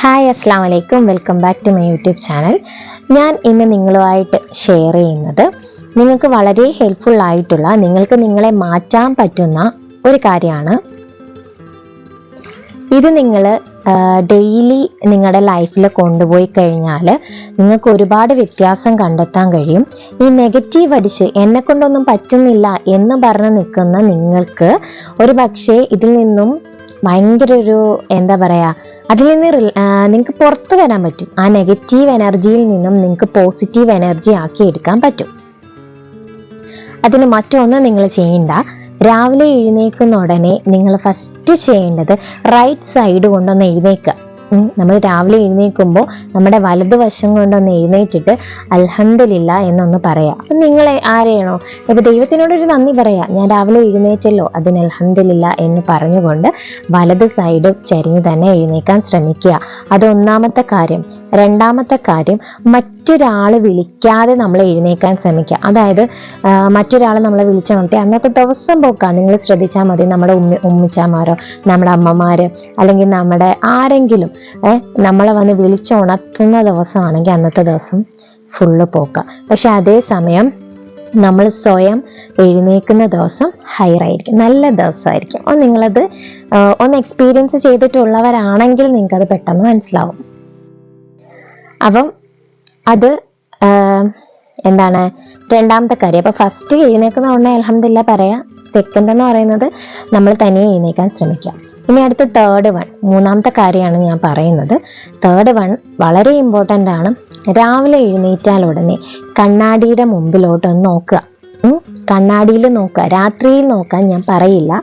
Hi അസ്സാം വലൈക്കും welcome back to my YouTube channel. ഞാൻ ഇന്ന് നിങ്ങളുമായിട്ട് ഷെയർ ചെയ്യുന്നത് നിങ്ങൾക്ക് വളരെ ഹെൽപ്ഫുൾ ആയിട്ടുള്ള നിങ്ങൾക്ക് നിങ്ങളെ മാറ്റാൻ പറ്റുന്ന ഒരു കാര്യമാണ്. ഇത് നിങ്ങൾ ഡെയിലി നിങ്ങളുടെ ലൈഫിൽ കൊണ്ടുപോയി കഴിഞ്ഞാൽ നിങ്ങൾക്ക് ഒരുപാട് വ്യത്യാസം കണ്ടെത്താൻ കഴിയും. ഈ നെഗറ്റീവ് അടിച്ച് എന്നെ കൊണ്ടൊന്നും പറ്റുന്നില്ല എന്ന് പറഞ്ഞ് നിൽക്കുന്ന നിങ്ങൾക്ക് ഒരു പക്ഷേ ഇതിൽ നിന്നും ഭയങ്കര ഒരു എന്താ പറയുക അതിൽ നിന്ന് നിങ്ങൾക്ക് പുറത്തു വരാൻ പറ്റും. ആ നെഗറ്റീവ് എനർജിയിൽ നിന്നും നിങ്ങൾക്ക് പോസിറ്റീവ് എനർജി ആക്കി എടുക്കാൻ പറ്റും. അതിന് മറ്റൊന്നും നിങ്ങൾ ചെയ്യണ്ട. രാവിലെ എഴുന്നേൽക്കുന്ന ഉടനെ നിങ്ങൾ ഫസ്റ്റ് ചെയ്യേണ്ടത് റൈറ്റ് സൈഡ് കൊണ്ടൊന്ന് എഴുന്നേക്കുക നമ്മൾ രാവിലെ എഴുന്നേൽക്കുമ്പോൾ നമ്മുടെ വലതുവശം കൊണ്ടൊന്ന് എഴുന്നേറ്റിട്ട് അൽഹംദുലില്ല എന്നൊന്ന് പറയാം. അപ്പം നിങ്ങൾ ആരെയാണോ? അപ്പോൾ ദൈവത്തിനോടൊരു നന്ദി പറയാം. ഞാൻ രാവിലെ എഴുന്നേറ്റല്ലോ അതിന് അൽഹംദുലില്ല എന്ന് പറഞ്ഞുകൊണ്ട് വലത് സൈഡ് ചരിഞ്ഞ് തന്നെ എഴുന്നേക്കാൻ ശ്രമിക്കുക. അത് ഒന്നാമത്തെ കാര്യം. രണ്ടാമത്തെ കാര്യം മറ്റൊരാൾ വിളിക്കാതെ നമ്മൾ എഴുന്നേക്കാൻ ശ്രമിക്കുക. അതായത് മറ്റൊരാൾ നമ്മളെ വിളിച്ചുണർത്തി അന്നത്തെ ദിവസം പോക്കാം. നിങ്ങൾ ശ്രദ്ധിച്ചാൽ മതി നമ്മുടെ ഉമ്മ ഉമ്മിച്ചാമാരോ നമ്മുടെ അമ്മമാര് അല്ലെങ്കിൽ നമ്മുടെ ആരെങ്കിലും നമ്മളെ വന്ന് വിളിച്ചുണർത്തുന്ന ദിവസമാണെങ്കിൽ അന്നത്തെ ദിവസം ഫുള്ള് പോക്കാം. പക്ഷെ അതേ സമയം നമ്മൾ സ്വയം എഴുന്നേക്കുന്ന ദിവസം ഹയർ ആയിരിക്കും. നല്ല ദിവസമായിരിക്കും. അപ്പോൾ നിങ്ങളത് ഒന്ന് എക്സ്പീരിയൻസ് ചെയ്തിട്ടുള്ളവരാണെങ്കിൽ നിങ്ങൾക്കത് പെട്ടെന്ന് മനസ്സിലാവും. അപ്പം അത് എന്താണ് രണ്ടാമത്തെ കാര്യം. അപ്പോൾ ഫസ്റ്റ് എഴുന്നേൽക്കുന്ന ഉടനെ അലഹമില്ല പറയാം സെക്കൻഡ് എന്ന് പറയുന്നത് നമ്മൾ തനിയെ എഴുന്നേക്കാൻ ശ്രമിക്കുക. ഇനി അടുത്ത തേർഡ് വൺ മൂന്നാമത്തെ കാര്യമാണ് ഞാൻ പറയുന്നത്. തേർഡ് വൺ വളരെ ഇമ്പോർട്ടന്റ് ആണ്. രാവിലെ എഴുന്നേറ്റാൽ ഉടനെ കണ്ണാടിയുടെ മുമ്പിലോട്ടൊന്ന് നോക്കുക. കണ്ണാടിയിൽ നോക്കുക. രാത്രിയിൽ നോക്കാൻ ഞാൻ പറയില്ല.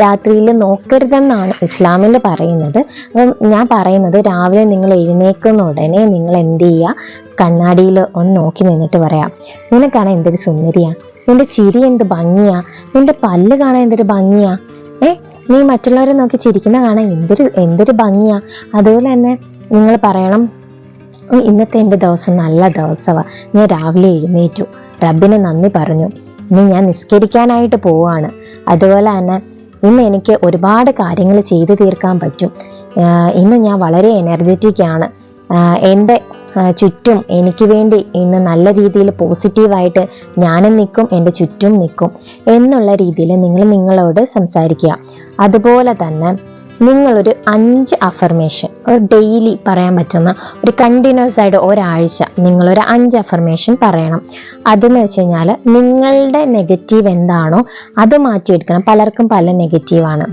രാത്രിയിൽ നോക്കരുതെന്നാണ് ഇസ്ലാമിൽ പറയുന്നത്. അപ്പം ഞാൻ പറയുന്നത് രാവിലെ നിങ്ങൾ എഴുന്നേക്കുന്ന ഉടനെ നിങ്ങൾ എന്ത് ചെയ്യുക? കണ്ണാടിയിൽ ഒന്ന് നോക്കി നിന്നിട്ട് പറയാം. നിനക്കാണാൻ എന്തൊരു സുന്ദരിയാ? നിന്റെ ചിരി എന്ത് ഭംഗിയാ? നിന്റെ പല്ല് കാണാൻ എന്തൊരു ഭംഗിയാ? ഏ? നീ മറ്റുള്ളവരെ നോക്കി ചിരിക്കുന്ന കാണാൻ എന്തൊരു എന്തൊരു ഭംഗിയാ? അതുപോലെ തന്നെ നിങ്ങൾ പറയണം "ഉം, ഇന്നത്തെ എന്റെ ദിവസം നല്ല ദിവസമാണ് ഞാൻ രാവിലെ എഴുന്നേറ്റു. റബ്ബിന് നന്ദി പറഞ്ഞു. ഇനി ഞാൻ നിസ്കരിക്കാനായിട്ട് പോവുകയാണ്. അതുപോലെ തന്നെ ഇന്ന് എനിക്ക് ഒരുപാട് കാര്യങ്ങൾ ചെയ്തു തീർക്കാൻ പറ്റും. ഇന്ന് ഞാൻ വളരെ എനർജറ്റിക് ആണ്. എന്റെ ചുറ്റും എനിക്ക് വേണ്ടി ഇന്ന് നല്ല രീതിയിൽ പോസിറ്റീവായിട്ട് ഞാനും നിൽക്കും എന്റെ ചുറ്റും നിൽക്കും എന്നുള്ള രീതിയിൽ നിങ്ങൾ നിങ്ങളോട് സംസാരിക്കുക. അതുപോലെ തന്നെ നിങ്ങളൊരു അഞ്ച് അഫർമേഷൻ ഒരു ഡെയിലി പറയാൻ പറ്റുന്ന ഒരു കണ്ടിന്യൂസ് ആയിട്ട് ഒരാഴ്ച നിങ്ങളൊരു അഞ്ച് അഫർമേഷൻ പറയണം. അതെന്ന് വെച്ച് കഴിഞ്ഞാൽ നിങ്ങളുടെ നെഗറ്റീവ് എന്താണോ അത് മാറ്റിയെടുക്കണം. പലർക്കും പല നെഗറ്റീവാണ്.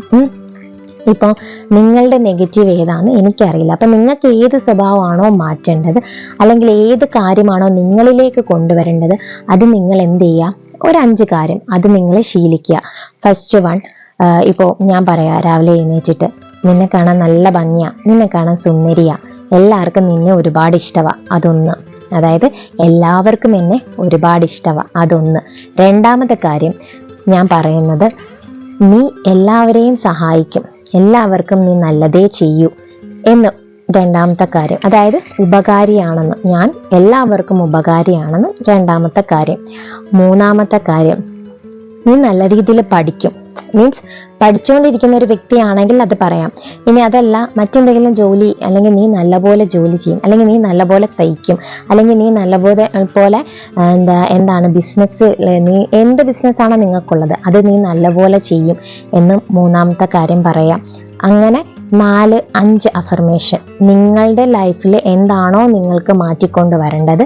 ഇപ്പോൾ നിങ്ങളുടെ നെഗറ്റീവ് ഏതാണ് എനിക്കറിയില്ല. അപ്പം നിങ്ങൾക്ക് ഏത് സ്വഭാവമാണോ മാറ്റേണ്ടത് അല്ലെങ്കിൽ ഏത് കാര്യമാണോ നിങ്ങളിലേക്ക് കൊണ്ടുവരേണ്ടത് അത് നിങ്ങൾ എന്ത് ചെയ്യുക? ഒരു അഞ്ച് കാര്യം അത് നിങ്ങൾ ശീലിക്കുക. ഫസ്റ്റ് വൺ ഇപ്പോൾ ഞാൻ പറയാം രാവിലെ എഴുന്നേറ്റിട്ട് നിന്നെ കാണാൻ നല്ല ഭംഗിയാ നിന്നെ കാണാൻ സുന്ദരിയാ. എല്ലാവർക്കും നിന്നെ ഒരുപാട് ഇഷ്ടമാണ് അതൊന്ന്. അതായത് എല്ലാവർക്കും എന്നെ ഒരുപാട് ഇഷ്ടമാണ് അതൊന്ന്. രണ്ടാമത്തെ കാര്യം ഞാൻ പറയുന്നത് നീ എല്ലാവരെയും സഹായിക്കും എല്ലാവർക്കും നീ നല്ലതേ ചെയ്യൂ എന്ന് രണ്ടാമത്തെ കാര്യം. അതായത് ഉപകാരിയാണെന്ന് ഞാൻ എല്ലാവർക്കും ഉപകാരിയാണെന്ന് രണ്ടാമത്തെ കാര്യം. മൂന്നാമത്തെ കാര്യം നീ നല്ല രീതിയിൽ പഠിക്കും മീൻസ് പഠിച്ചുകൊണ്ടിരിക്കുന്ന ഒരു വ്യക്തിയാണെങ്കിൽ അത് പറയാം. ഇനി അതല്ല മറ്റെന്തെങ്കിലും ജോലി അല്ലെങ്കിൽ നീ നല്ലപോലെ ജോലി ചെയ്യും അല്ലെങ്കിൽ നീ നല്ലപോലെ തയ്ക്കും അല്ലെങ്കിൽ നീ നല്ലപോലെ പോലെ എന്താ എന്താണ് ബിസിനസ് നീ എന്ത് ബിസിനസ്സാണോ നിങ്ങൾക്കുള്ളത് അത് നീ നല്ലപോലെ ചെയ്യും എന്ന് മൂന്നാമത്തെ കാര്യം പറയാം. അങ്ങനെ നാല് അഞ്ച് അഫർമേഷൻ നിങ്ങളുടെ ലൈഫിൽ എന്താണോ നിങ്ങൾക്ക് മാറ്റിക്കൊണ്ട് വരേണ്ടത്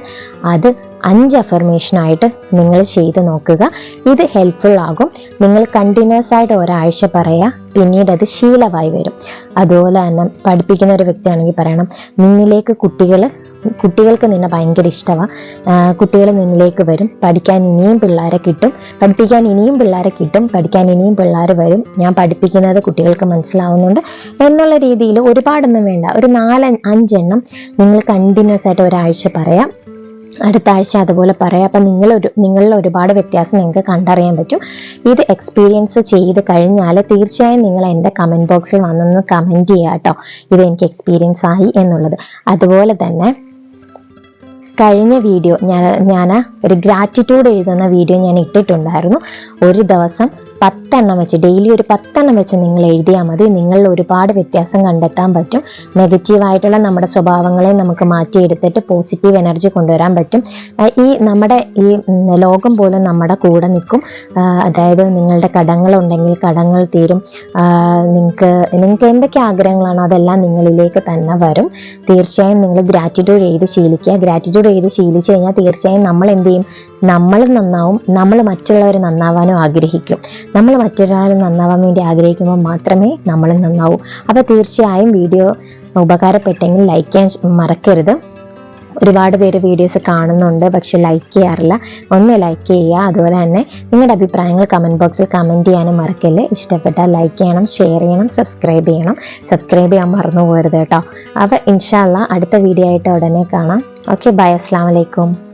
അത് അഞ്ച് അഫർമേഷനായിട്ട് നിങ്ങൾ ചെയ്ത് നോക്കുക. ഇത് ഹെൽപ്ഫുൾ ആകും. നിങ്ങൾ കണ്ടിന്യൂസ് ആയിട്ട് ഒരാഴ്ച പറയാ പിന്നീട് അത് ശീലമായി വരും. അതുപോലെ തന്നെ പഠിപ്പിക്കുന്ന ഒരു വ്യക്തിയാണെങ്കിൽ പറയണം നിന്നിലേക്ക് കുട്ടികൾ കുട്ടികൾക്ക് നിന്നെ ഭയങ്കര ഇഷ്ടമാണ് കുട്ടികൾ നിന്നിലേക്ക് വരും. പഠിക്കാൻ ഇനിയും പിള്ളേരെ കിട്ടും. പഠിപ്പിക്കാൻ ഇനിയും പിള്ളേരെ കിട്ടും. പഠിക്കാൻ ഇനിയും പിള്ളേർ വരും. ഞാൻ പഠിപ്പിക്കുന്നത് കുട്ടികൾക്ക് മനസ്സിലാവുന്നുണ്ട്. എന്നുള്ള രീതിയിൽ ഒരുപാടൊന്നും വേണ്ട. ഒരു നാല് അഞ്ചെണ്ണം നിങ്ങൾ കണ്ടിന്യൂസ് ആയിട്ട് ഒരാഴ്ച പറയാം. അടുത്ത ആഴ്ച അതുപോലെ പറയാം. അപ്പം നിങ്ങളൊരു നിങ്ങളിൽ ഒരുപാട് വ്യത്യാസം നിങ്ങൾക്ക് കണ്ടറിയാൻ പറ്റും. ഇത് എക്സ്പീരിയൻസ് ചെയ്ത് കഴിഞ്ഞാൽ തീർച്ചയായും നിങ്ങൾ എന്റെ കമന്റ് ബോക്സിൽ വന്നൊന്ന് കമന്റ് ചെയ്യുക കേട്ടോ. ഇത് എനിക്ക് എക്സ്പീരിയൻസ് ആയി എന്നുള്ളത്. അതുപോലെ തന്നെ കഴിഞ്ഞ വീഡിയോ ഞാൻ ഞാൻ ഒരു ഗ്രാറ്റിറ്റ്യൂഡ് എഴുതുന്ന വീഡിയോ ഞാൻ ഇട്ടിട്ടുണ്ടായിരുന്നു. ഒരു ദിവസം പത്തെണ്ണം വെച്ച് ഡെയിലി ഒരു പത്തെണ്ണം വെച്ച് നിങ്ങൾ എഴുതിയാൽ മതി. നിങ്ങളിൽ ഒരുപാട് വ്യത്യാസം കണ്ടെത്താൻ പറ്റും. നെഗറ്റീവായിട്ടുള്ള നമ്മുടെ സ്വഭാവങ്ങളെ നമുക്ക് മാറ്റിയെടുത്തിട്ട് പോസിറ്റീവ് എനർജി കൊണ്ടുവരാൻ പറ്റും. ഈ നമ്മുടെ ഈ ലോകം പോലും നമ്മുടെ കൂടെ നിൽക്കും. അതായത് നിങ്ങളുടെ കടങ്ങളുണ്ടെങ്കിൽ കടങ്ങൾ തീരും. നിങ്ങൾക്ക് നിങ്ങൾക്ക് എന്തൊക്കെ ആഗ്രഹങ്ങളാണോ അതെല്ലാം നിങ്ങളിലേക്ക് തന്നെ വരും. തീർച്ചയായും നിങ്ങൾ ഗ്രാറ്റിറ്റ്യൂഡ് ചെയ്ത് ശീലിക്കുക. ഗ്രാറ്റിറ്റ്യൂഡ് ചെയ്ത് ശീലിച്ചു കഴിഞ്ഞാൽ തീർച്ചയായും നമ്മൾ എന്ത് ചെയ്യും? നമ്മൾ നന്നാവും. നമ്മൾ മറ്റുള്ളവർ നന്നാവാനും ആഗ്രഹിക്കും. നമ്മൾ മറ്റൊരാൾ നന്നാവാൻ വേണ്ടി ആഗ്രഹിക്കുമ്പോൾ മാത്രമേ നമ്മൾ നന്നാവൂ. അപ്പോൾ തീർച്ചയായും വീഡിയോ ഉപകാരപ്പെട്ടെങ്കിൽ ലൈക്ക് ചെയ്യാൻ മറക്കരുത്. ഒരുപാട് പേര് വീഡിയോസ് കാണുന്നുണ്ട് പക്ഷെ ലൈക്ക് ചെയ്യാറില്ല. ഒന്ന് ലൈക്ക് ചെയ്യുക അതുപോലെ തന്നെ നിങ്ങളുടെ അഭിപ്രായങ്ങൾ കമന്റ് ബോക്സിൽ കമന്റ് ചെയ്യാനും മറക്കല്ലേ. ഇഷ്ടപ്പെട്ടാൽ ലൈക്ക് ചെയ്യണം ഷെയർ ചെയ്യണം സബ്സ്ക്രൈബ് ചെയ്യണം. സബ്സ്ക്രൈബ് ചെയ്യാൻ മറന്നു പോകരുത് കേട്ടോ. അപ്പോൾ ഇൻഷാല്ല അടുത്ത വീഡിയോ ആയിട്ട് ഉടനെ കാണാം. ഓക്കെ ബൈ അസ്സാം വലൈക്കും